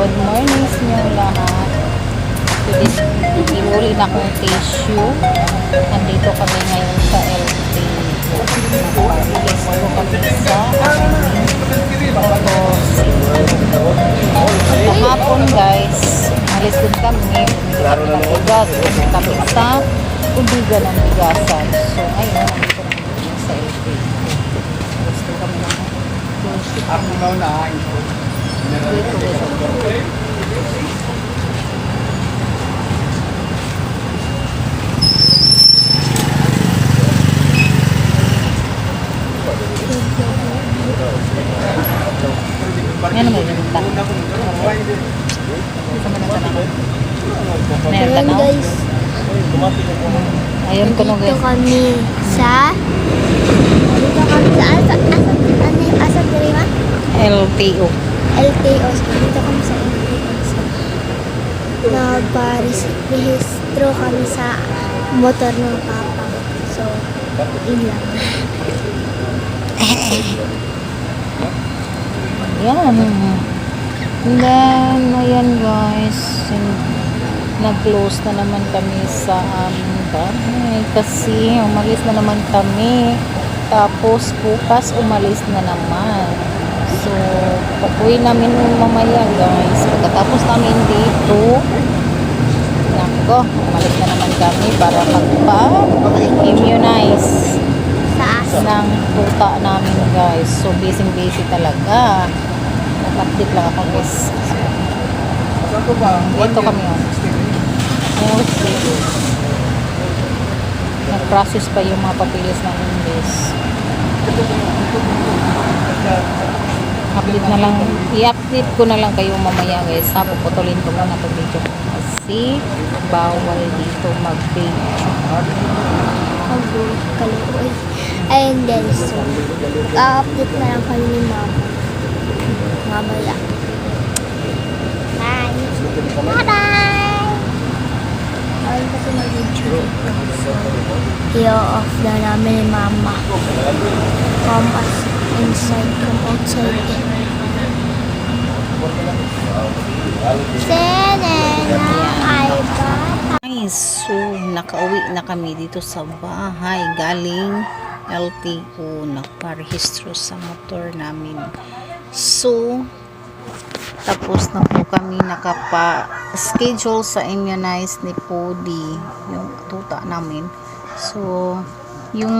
Good morning sa inyo lahat. Today, iuli na kong tissue. Nandito kami ngayon sa LT. Nakapagilis ko kami sa Kahapon guys, alis din kami. Kami ng bigas. Kami sa ubigan ng bigasan. So ngayon, nandito kami sa LT. Gusto kami ng tissue. Ako na unahin ko. Dito, dito. Yan naman yung ta. Sama na tanong. Ano yung Ayan tanong? guys, Ayun ko nung dito kami sa dito kami sa asa asa ano yung asa Dirima? LTO. LTO. Dito kami sa LTO. Nagpa-rehistro kami sa motor ng papa. So, yun lang. Yan. And then, ayan guys. Nag-close na naman kami sa aming bahay. Kasi umalis na naman kami. Tapos bukas umalis na naman. So, pag-uwi namin mamaya guys. Pagkatapos namin dito, nako, umalis na naman kami para magpa-immunize Sa asa. ng tuta namin guys. So busy busy talaga. Nag-update lang ako guys. Dito kami oh. Sige. Nag-process pa yung mga papilis namin guys. Update na lang, i-update ko na lang kayo mamaya guys. Ha, puputulin ko muna itong video. Kasi bawal dito. Kago, kaluoy. Ayun guys, so, update na lang kami ni mama. Mamaya. Bye! Bye-bye! Ayun kasi mag-video. I-off na namin ni mama. Us inside, come outside. Guys, so nakauwi na kami dito sa bahay galing LTO nagparehistro sa motor namin. So, tapos na po kami nakapa-schedule sa immunize ni Podi yung tuta namin. So, yung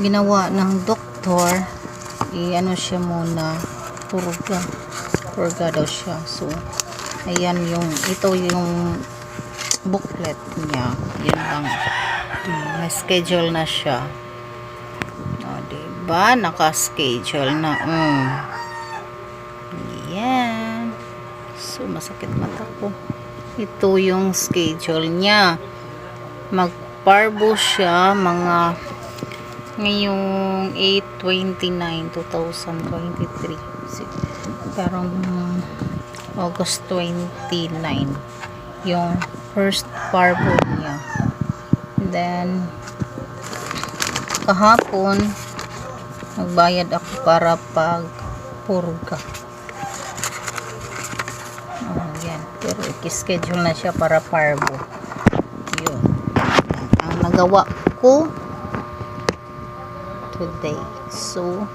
ginawa ng doktor, i-ano siya muna, purga. Purga daw siya. So, ayan yung, ito yung booklet niya. Yan lang. May schedule na siya. O, diba? Naka-schedule na. Mm. Yan. So, masakit mata ko. Ito yung schedule niya. Magparbo siya mga ngayong 8-29, 2023. Si- Parang August 29 yung first parbo niya. Then, kahapon, nagbayad ako para pag purga. Oh, yan. Pero ikischedule na siya para parbo. Yun. Ang nagawa ko today. So,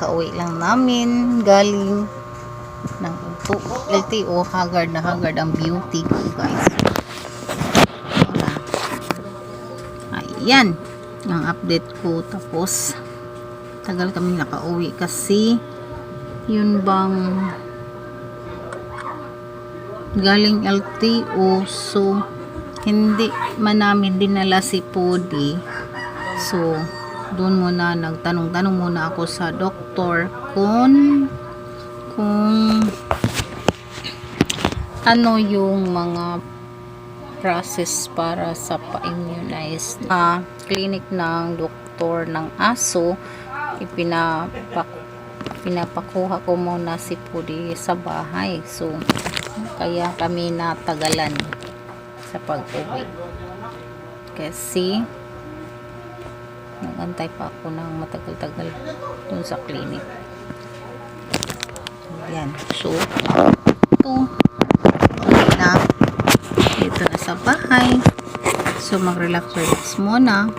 kauwi lang namin galing ng to- LTO haggard na haggard ang beauty ko guys. Ayan ang update ko. Tapos tagal kami nakauwi kasi yun bang galing LTO so hindi man namin dinala si Podi so doon muna nagtanong-tanong muna ako sa doktor kung kung ano yung mga process para sa pa-immunize na clinic ng doktor ng aso. Ipinapak pinapakuha ko muna si Pudi sa bahay. So kaya kami natagalan sa pag-uwi. Kasi nagantay pa ako ng matagal-tagal dun sa clinic Yan. So, ito. Okay na. Dito na sa bahay. So, mag-relax-relax muna.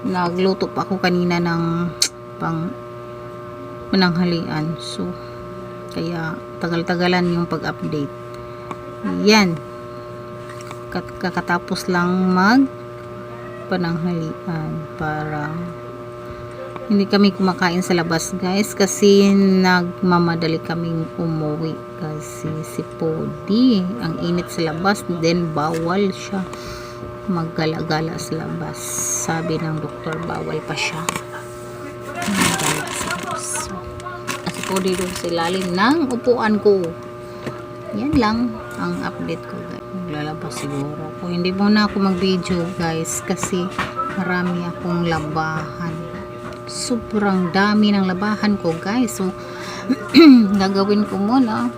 Nagluto pa ako kanina ng pang mananghalian. So, kaya tagal-tagalan yung pag-update. Yan. Kat- Kakatapos lang mag pananghalian para hindi kami kumakain sa labas guys kasi nagmamadali kaming umuwi kasi si Podi ang init sa labas then bawal siya maggala-gala sa labas. Sabi ng doktor bawal pa siya maggala sa labas. At si Podi doon sa ilalim ng upuan ko yan lang ang update ko guys. Maglalabas siguro kung hindi muna ako mag video guys kasi marami akong labahan. Sobrang dami ng labahan ko guys. So gagawin ko muna.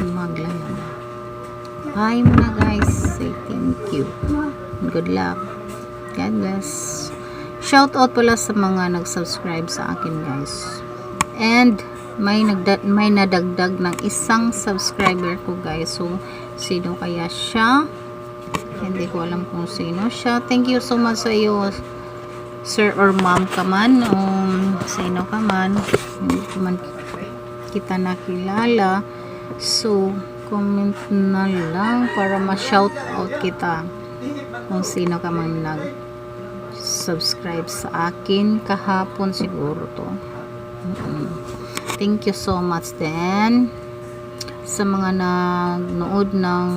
Maglalaba bye muna guys. Say thank you. Good luck. God bless. Shout out pala sa mga nag-subscribe sa akin guys. And may nagda may nadagdag ng isang subscriber ko guys. So sino kaya siya? Hindi ko alam kung sino siya. Thank you so much sa iyo sir or ma'am ka man. O sino ka man. Hindi ko man kita nakilala. So comment na lang para ma-shout out kita kung sino ka man nag subscribe sa akin kahapon siguro to. Mm. Thank you so much then sa mga nagnood ng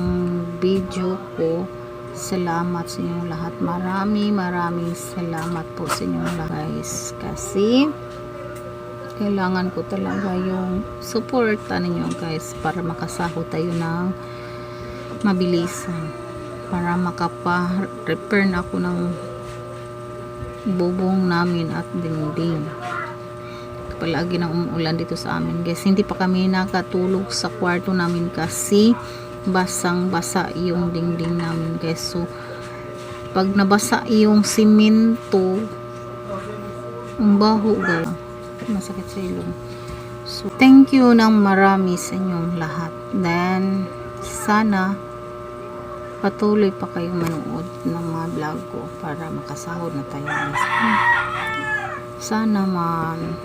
video ko. Salamat sa inyong lahat. Marami maraming salamat po sa inyong lahat guys. Kasi kailangan ko talaga yung suporta ninyo guys para makasahod tayo ng mabilisan. Para makapa-repair na ako ng bubong namin at dingding palagi nang umuulan dito sa amin guys. Hindi pa kami nakatulog sa kwarto namin kasi basang basa yung dingding namin guys. So pag nabasa yung simento ang baho guys. Masakit sa ilong. So thank you ng marami sa inyong lahat. Then sana patuloy pa kayong manood ng mga vlog ko para makasahod na tayo sana man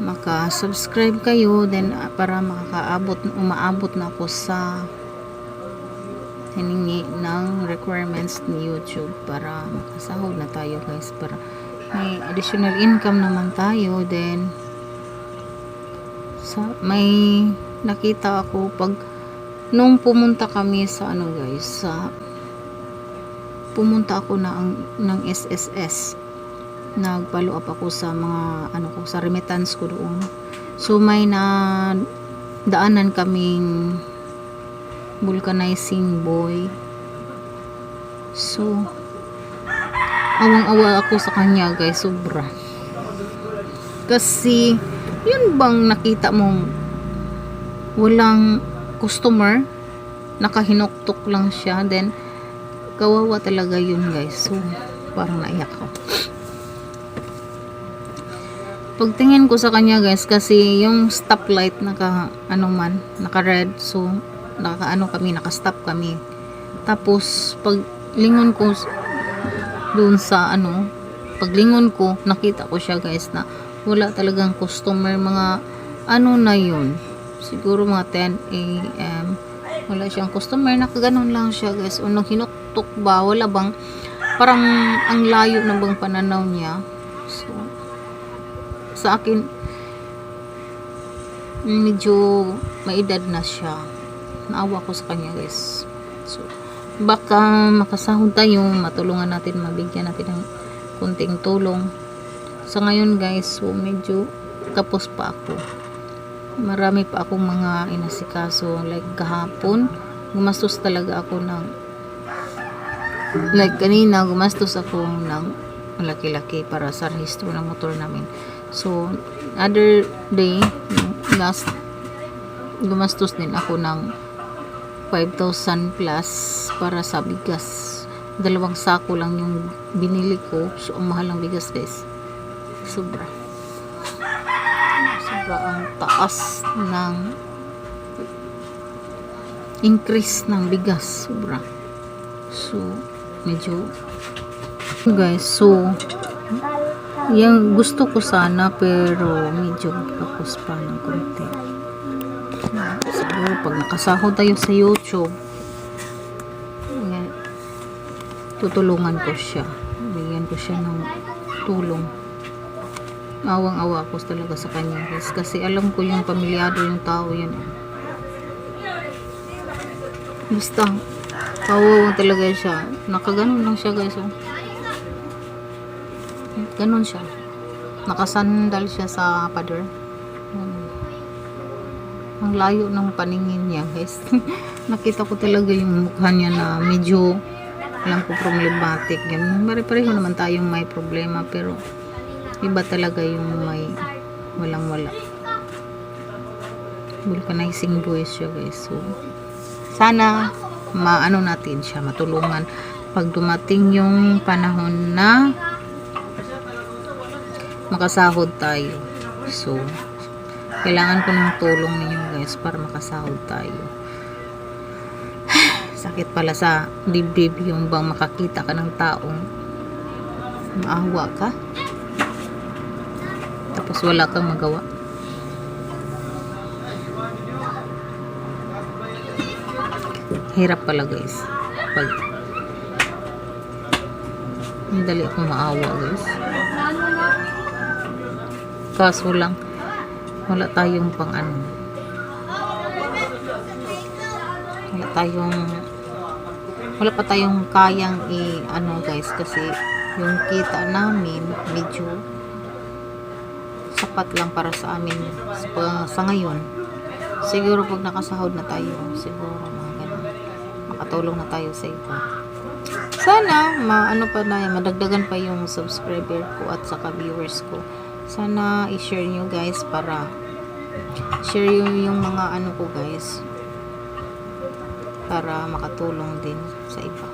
maka-subscribe kayo then uh, para makakaabot umaabot na ako sa hiningi ng requirements ni YouTube para makasahod na tayo guys. Para may additional income naman tayo then sa may nakita ako pag nung pumunta kami sa ano guys sa pumunta ako na ang, ng SSS nag-follow up ako sa mga ano ko sa remittance ko doon. So may na daanan kaming vulcanizing boy. So awang-awa ako sa kanya guys sobra. Kasi yun bang nakita mong walang customer? Nakahinuktok lang siya then kawawa talaga yun guys. So parang naiyak ko pagtingin ko sa kanya guys kasi yung stoplight naka ano man naka red so naka ano kami naka stop kami. Tapos pag lingon ko doon sa ano paglingon ko nakita ko siya guys na wala talagang customer mga ano na yun siguro mga 10 a.m. wala siyang customer nakaganon lang siya guys. O nang hinuktok ba? Wala bang parang ang layo na bang pananaw niya. So sa akin medyo may edad na siya. Naawa ko sa kanya guys. So baka makasahod tayo matulungan natin mabigyan natin ng kunting tulong. Sa ngayon guys so medyo kapos pa ako. Marami pa akong mga inasikaso like kahapon gumastos talaga ako ng like kanina gumastos ako ng malaki-laki para sa rehistro ng motor namin so other day last gumastos din ako ng 5,000 plus para sa bigas. Dalawang sako lang yung binili ko. So ang mahal ng bigas guys. Sobra. Sobra ang taas ng increase ng bigas. Sobra. So medyo guys so yung gusto ko sana pero medyo kapos pa ng konti. Siguro pag nakasahod tayo sa youtube eh, tutulungan ko siya. Bigyan ko siya ng tulong. Awang awa ako talaga sa kanya guys kasi alam ko yung pamilyado yung tao yan basta kawawa talaga siya. Nakaganon lang siya guys oh. Ganon siya. Nakasandal siya sa pader Hmm. ang layo ng paningin niya guys. Nakita ko talaga yung mukha niya na medyo alam ko problematic yan pare-pareho naman tayong may problema pero iba talaga yung may walang wala vulcanizing voice siya guys. So sana maano natin siya matulungan pag dumating yung panahon na makasahod tayo. So kailangan ko ng tulong ninyo guys para makasahod tayo. Sakit pala sa dibdib yung bang makakita ka ng taong maawa ka. Tapos wala kang magawa. Hirap pala guys. Pag madali akong maawa guys kaso lang wala tayong pang ano. Wala tayong wala pa tayong kayang i ano guys kasi yung kita namin medyo sapat lang para sa amin sa, sa ngayon. Siguro pag nakasahod na tayo siguro mga ganun. Makatulong na tayo sa iba. Sana maano pa na madagdagan pa yung subscriber ko at saka viewers ko sana i-share nyo guys para share yung, yung mga ano ko guys. Para makatulong din sa iba.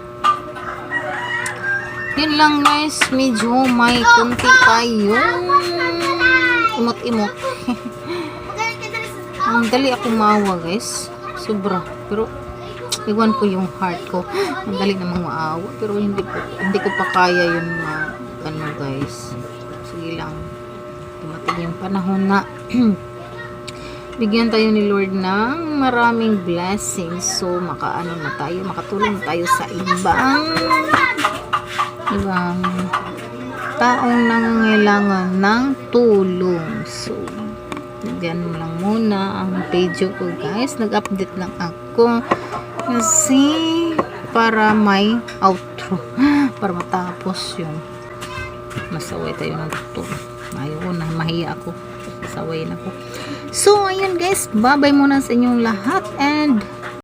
Yun lang guys. Medyo may kunti tayong imot-imot. Ang dali ako maawa guys. Sobra. Pero iwan ko yung heart ko. Ang dali namang maawa. Pero hindi ko hindi ko pa kaya yun ma ano guys yung panahon na bigyan tayo ni Lord ng maraming blessings so makaano na tayo makatulong tayo sa ibang ibang taong nangangailangan ng tulong so Diyan mo lang muna ang page ko guys. Nag-update lang ako. Kasi para may outro. Para matapos yun. Masaway tayo ng doktor. Mahiya ako. Masaway na ako. So, ayun guys. Bye-bye muna sa inyong lahat. And